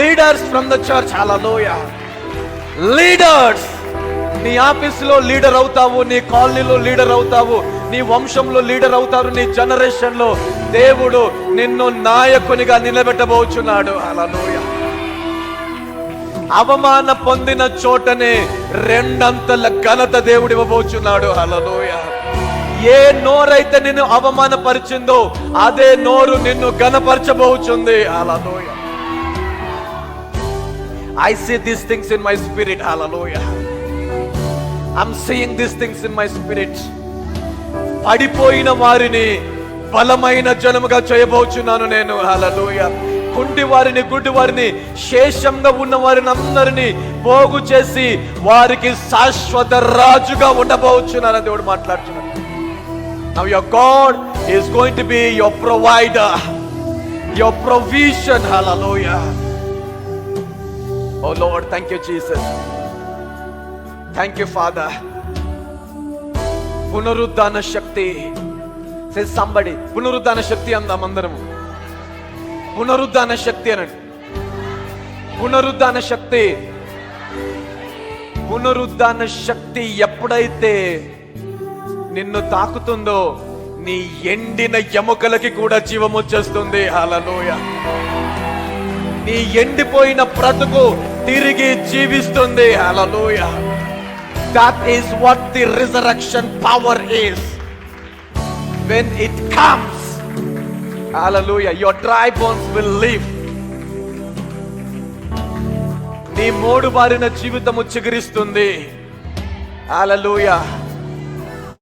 Leaders from the church hallelujah leaders నీ ఆఫీసులో leader అవుతావు నీ కాలనీలో లీడర్ అవుతావు నీ వంశంలో లీడర్ అవుతారు నీ జనరేషన్లో దేవుడు నిన్ను నాయకునిగా నిలబెట్టబోచున్నాడు. హల్లెలూయా అవమాన పొందిన చోటనే రెండంతల ఘనత దేవుడు ఇవ్వబోచున్నాడు. హల్లెలూయ ఏ నోరైతే నిన్ను అవమానపరిచిందో అదే నోరు నిన్ను ఘనపరచబోచుంది. నోయ I see this things in my spirit hallelujah I'm seeing this things in my spirit పడిపోయిన వారిని బలమైన జనముగా చేయబోచున్నాను నేను హలలోయ కుంటి వారిని గుడ్డి వారిని శేషంగా ఉన్న వారిని అందరినీ పోగు చేసి వారికి శాశ్వత రాజుగా ఉండబోచున్నాను దేవుడు మాట్లాడుతున్నాడు. Now your God is going to be your provider your provision hallelujah O Lord thank you Jesus thank you Father పునరుద్ధాన శక్తి. సంబడి పునరుద్ధాన శక్తి అందాం అందరము. పునరుద్ధాన శక్తి అనండి. పునరుద్ధాన శక్తి. పునరుద్ధాన శక్తి ఎప్పుడైతే నిన్ను తాకుతుందో నీ ఎండిన ఎముకలకి కూడా జీవం వచ్చేస్తుంది. హల్లెలూయ నీ ఎండిపోయిన బ్రతుకు తిరిగి జీవిస్తుంది. Hallelujah that is what the resurrection power is when it comes hallelujah your dry bones will live నీ మూడు బారిన జీవితము చిగురిస్తుంది. Hallelujah.